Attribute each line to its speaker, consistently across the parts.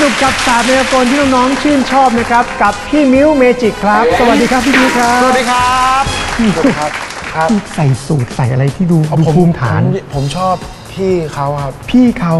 Speaker 1: นุกกับศาสตร์มายากลที่น้องๆชื่นชอบนะครับ กับพี่มิ้วเมจิกครับ สวัสดีครับพี่มิ้วครับ
Speaker 2: สวัสดีครับสวัสดีครับครับ
Speaker 1: ใส่สูตรใส่อะไรที่ดูดูภูมิฐาน
Speaker 2: ผมผมชอบพี่เขาครับ
Speaker 1: พี่เขา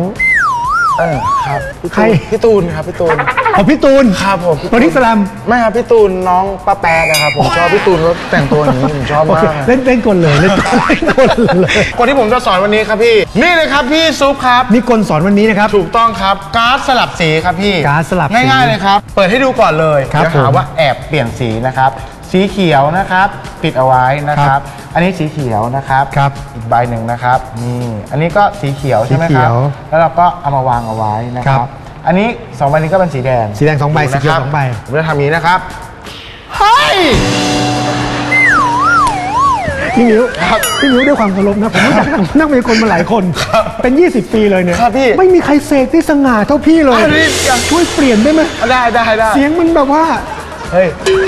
Speaker 2: เออครับพี่
Speaker 1: ใคร
Speaker 2: ตูนพี่ตูนครับพี่ตูน
Speaker 1: อ๋อพี่ตูน
Speaker 2: ครับผมพี่
Speaker 1: บอดี้สแลม
Speaker 2: ไม่ครับพี่ตูนน้องป้าแป๊ดนะครับผมชอบพี่ตูนเขาแต่งตัวอย่างนี้ผมชอบ
Speaker 1: โอ
Speaker 2: มา
Speaker 1: เค
Speaker 2: ก
Speaker 1: เล่นเล่นกลเลยเล่นเล่นกลเลย
Speaker 2: คนที่ผมจะสอนวันนี้ครับพี่ นี่เลยครับพี่ซุปครับ
Speaker 1: นี่กลสอนวันนี้นะครับ
Speaker 2: ถูกต้องครับการ์ดสลับสีครับพี่
Speaker 1: การ์ดสลับสี
Speaker 2: ง่ายๆเลยครับ เปิดให้ดูก่อนเลย
Speaker 1: ครับ
Speaker 2: เดี๋ยวหา
Speaker 1: ผม
Speaker 2: ว่าแอบเปลี่ยนสีนะครับ สีเขียวนะครับปิดเอาไว้นะค
Speaker 1: ครั
Speaker 2: รับ
Speaker 1: บ
Speaker 2: อันนี้สีเขียวนะครับ
Speaker 1: ครับ
Speaker 2: อีกใบหนึ่งนะครับนี่อันนี้ก็สีเขียวใช่ไหม
Speaker 1: สีเขี
Speaker 2: ครับ
Speaker 1: ยว
Speaker 2: แล้วเราก็เอามาวางเอาไว้นะค
Speaker 1: ครั
Speaker 2: รับบอันนี้สองใบนี้ก็เป็นสีแดง
Speaker 1: สีแดงสองใบ
Speaker 2: ดู
Speaker 1: สีเขียว
Speaker 2: นะครับ
Speaker 1: สองใบ
Speaker 2: ผมจะทำอย่างนี้นะครับเฮ้ย
Speaker 1: พี่มิ้ว
Speaker 2: ครับ
Speaker 1: พี่มิ้วด้วยความเคารพนะผมรู้จักนักมายากลมาหลายคน เป็น 20 ปีเลยเนี่ย
Speaker 2: ครับพี่
Speaker 1: ไม่มีใครเสกได้สง่าเท่าพี่เลย
Speaker 2: อันนี้อยาก
Speaker 1: ช่วยเปลี่ยนได้ไหม
Speaker 2: ได้ได้ได้
Speaker 1: เสียงมันแบบว่า
Speaker 2: เฮ้ยเฮ้ย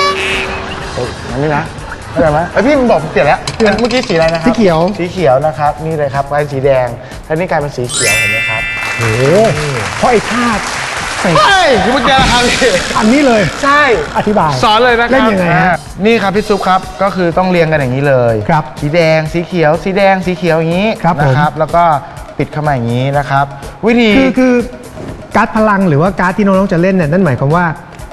Speaker 2: อันนี้นะเข้าใจไหมไอยพี่มันบอกผมเปลี่ยนแล้วอันเมื่อกี้สีอะไรนะครับ
Speaker 1: สีเขียว
Speaker 2: สีเขียวนะครับนี่เลยครับกลายเป็นสีแดงแล้วนี่กลายเป็นสีเขียวเห็นไหมครับ
Speaker 1: โอ้โหเพราะไอ้ชาติเสก
Speaker 2: เฮ้ยคุณเมื่อกี้นะครับพี่
Speaker 1: อันนี้เลย
Speaker 2: ใช่
Speaker 1: อธิบาย
Speaker 2: สอนเลยนะครับ
Speaker 1: เล่นยังไงฮะ
Speaker 2: อ่านี่ครับพี่ซุปครับ ก็คือต้องเรียงกันอย่างนี้เลย
Speaker 1: ครับ
Speaker 2: สีแดง สีเขียว สีแดง สีเขียวอย่างนี้
Speaker 1: ครับผม
Speaker 2: นะครับ แล้วก็ปิดเข้ามาอย่างนี้นะครับ วิธี
Speaker 1: คือคือการ์ดพลังหรือว่าการ์ดที่น้องๆจะเล่นเนี่ยนั่นหมายความว่า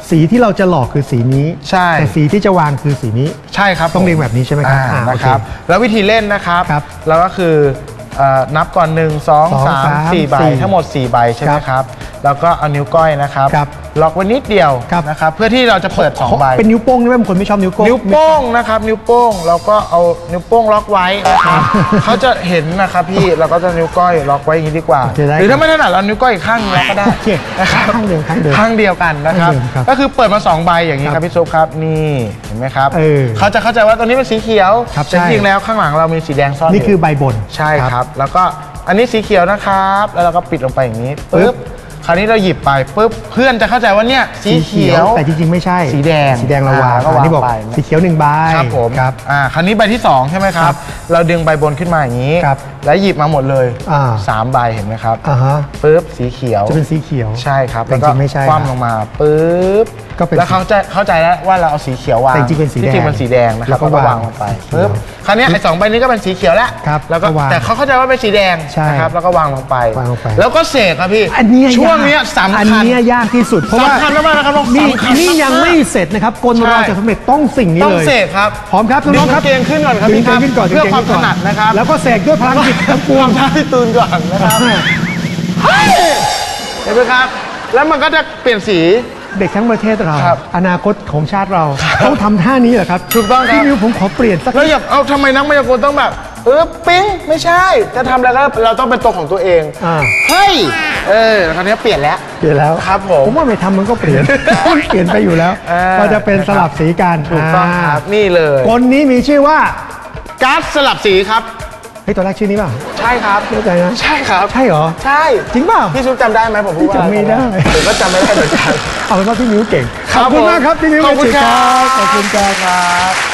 Speaker 1: สีที่เราจะหลอกคือสีนี้
Speaker 2: ใช่
Speaker 1: แต่สีที่จะวางคือสีนี้
Speaker 2: ใช่ครับ
Speaker 1: ต้อง
Speaker 2: ผ
Speaker 1: เรียงแบบนี้ใช่ไหมครับ
Speaker 2: อ่า
Speaker 1: อ่า
Speaker 2: นะครับ
Speaker 1: โอเค
Speaker 2: แล้ววิธีเล่นนะครับ
Speaker 1: ครับ
Speaker 2: เราก็คือเอ่อนับก่อน 1 2
Speaker 1: สอง
Speaker 2: 3
Speaker 1: สาม
Speaker 2: 4ใบ
Speaker 1: สี่
Speaker 2: ทั้งหมด 4 ใบใช่ไหม
Speaker 1: ครับ
Speaker 2: ครับ แล้วก็เอานิ้วก้อยนะครับ
Speaker 1: ครับ
Speaker 2: ล็อกไว้นิดเดียว
Speaker 1: ครับ
Speaker 2: นะครับเพื่อที่เราจะเปิด2ใบ
Speaker 1: เป็นนิ้วโป้งใช่ไหมบางคนไม่ชอบนิ้วโป้ง
Speaker 2: นิ้วโป้งนะครับนิ้วโป้งเราก็เอานิ้วโป้งล็อกไว้นะครับเขาจะเห็นนะครับพี่เราก็จะนิ้วก้อยล็อกไว้อย่างนี้ดีกว่า
Speaker 1: โอเคได้
Speaker 2: หรือถ้าไม่ถนัดเรานิ้วก้อยอีกข้างหนึงล็อกก็ได้
Speaker 1: โอเค
Speaker 2: นะครับ
Speaker 1: ข้างเดียวข้างเดียว
Speaker 2: ข้างเดียวกันนะครับ
Speaker 1: ข้างเดียวครับ
Speaker 2: ก็คือเปิดมาสองใบอย่างนี้
Speaker 1: ค
Speaker 2: ค
Speaker 1: รั
Speaker 2: รับบพี่ซุปครับนี่เห็นไหมครับ
Speaker 1: เออ
Speaker 2: เขาจะเข้าใจว่าตัวนี้เป็นสีเขียว
Speaker 1: ครับ
Speaker 2: แต่
Speaker 1: ใช่
Speaker 2: จริงๆแล้วข้างหลังเรามีสีแดงซ่อนยู่
Speaker 1: นี่คือใบบน
Speaker 2: ใช่ครับ แล้วก็อันนี้สีเขียวนะครับ แล้วเราก็ปิดลงไปอย่างนี้ปึ๊บ คราวนี้เราหยิบไปปึ๊บเพื่อนจะเข้าใจว่าเนี่ยสีเขียว
Speaker 1: แต่จริงๆไม่ใช่
Speaker 2: สีแดง
Speaker 1: สีแดงเราวาง
Speaker 2: อ่าก็วาง
Speaker 1: อันนี้บอก
Speaker 2: ไป
Speaker 1: สีเขียวหนึ่งใบ
Speaker 2: ครับผม
Speaker 1: ครับ
Speaker 2: อ่าคราวนี้ใบที่สองใช่ไหมค
Speaker 1: ค
Speaker 2: รั
Speaker 1: รับบ
Speaker 2: เราดึงใบบนขึ้นมาอย่างนี้
Speaker 1: ครับ
Speaker 2: แล้วหยิบมาหมดเลย
Speaker 1: อ่า
Speaker 2: สามใบเห็นไหมครับ
Speaker 1: อ่าฮะ
Speaker 2: ปึ๊บสีเขียว
Speaker 1: จะเป็นสีเขียว
Speaker 2: ใช่ครับ
Speaker 1: แต่
Speaker 2: แล้วก็
Speaker 1: จริงๆไม่ใช่
Speaker 2: คว่ำลงมาปึ๊บ
Speaker 1: ก็เป็น
Speaker 2: แล้วเขาจะเข้าใจแล้วว่าเราเอาสีเขียววาง
Speaker 1: แต่จริงๆเป็นสีแดง
Speaker 2: ที่จริงเป็นสีแดงนะครับ
Speaker 1: แล้วก็
Speaker 2: แล้วก็วาง
Speaker 1: วาง
Speaker 2: ลงไป
Speaker 1: สีเขียว
Speaker 2: ปึ๊บคราวนี้ไอ้สองใบนี้ก็เป็นสีเขียวแล้ว
Speaker 1: ครับ
Speaker 2: แล้วก็
Speaker 1: ก็วาง
Speaker 2: แต่เขาเข้าใจว่าเป็นสีแดง
Speaker 1: ใช่
Speaker 2: นะครับแล้วก็วางลงไป
Speaker 1: วางลงไป
Speaker 2: แล้วก็เสกครับพี่
Speaker 1: อันเนี้ย
Speaker 2: ช่วง
Speaker 1: ยาก
Speaker 2: เนี้ยสำ
Speaker 1: อัน
Speaker 2: คัญ
Speaker 1: เนี้ยยากที่สุดเพราะว่า
Speaker 2: สำคัญมากๆนะครับน้อง
Speaker 1: นี่
Speaker 2: สำคัญ
Speaker 1: นี่
Speaker 2: มากๆ
Speaker 1: ยังไม่เสร็จนะครับกล
Speaker 2: ใช่
Speaker 1: เราจะสำเร็จต้องสิ่งนี้
Speaker 2: ต้อง
Speaker 1: เลย
Speaker 2: เสกครับ
Speaker 1: พร้อมครับ
Speaker 2: ดึง
Speaker 1: น้องๆครับ
Speaker 2: กางเกงขึ้นก่อนครับ
Speaker 1: ดึง
Speaker 2: พี่ครับ
Speaker 1: กางเกงขึ้นก่อน
Speaker 2: เพื่อ
Speaker 1: ดึง
Speaker 2: ความ
Speaker 1: กงกง
Speaker 2: ถนัดนะครับ
Speaker 1: แล้วก็เสกด้วยพลังจิตทั้งปวง
Speaker 2: ทำท่าพี่ตูนก่อนนะครับ เห็นไหมครับ แล้วมันก็จะเปลี่ยนสี
Speaker 1: เด็กทั้งประเทศเรา
Speaker 2: ครับ
Speaker 1: อนาคตของชาติเราต้องทำท่านี้เหรอครับ
Speaker 2: ถูกต้องครับ
Speaker 1: พี่มิวผมขอเปลี่ยนสัก
Speaker 2: แล้วอยากเอาทำไมนักมายากลต้องแบบเออปิ๊งไม่ใช่ จะทำอะไรก็เราต้องเป็นตัวของตัวเอง
Speaker 1: อ่า
Speaker 2: เฮ้ยเออคราวนี้เปลี่ยนแล้ว
Speaker 1: เปลี่ยนแล้ว
Speaker 2: ครับผม
Speaker 1: ผมว่าไม่ทำมันก็เปลี่ยน มันเปลี่ยนไปอยู่แล้ว
Speaker 2: อ่า
Speaker 1: ก็จะเป็นสลับสีกัน
Speaker 2: ถูกต้องครับ นี่เลย
Speaker 1: กลนี้มีชื่อว่า
Speaker 2: การ์ดสลับสีครับ
Speaker 1: เฮ้ยตัวแรกชื่อนี้เปล่า
Speaker 2: ใช่ครับ
Speaker 1: แน่ใจนะ
Speaker 2: ใช่ครับ
Speaker 1: ใช่เหรอ
Speaker 2: ใช่
Speaker 1: จริงเปล่า
Speaker 2: พี่ซุปจำได้ไหมผมพูดว่า
Speaker 1: พี่จำไม่ได้
Speaker 2: ผมก็จำไม่ได้เหมือนกัน
Speaker 1: เอาเป็นว่าพี่มิวเก่ง
Speaker 2: ครั
Speaker 1: ข
Speaker 2: บ
Speaker 1: อบคุณ
Speaker 2: ผม
Speaker 1: มากครับพี่มิว
Speaker 2: ขอบคุณ
Speaker 1: เมจิ
Speaker 2: ครับ
Speaker 1: ขอบคุณครับ
Speaker 2: ครับ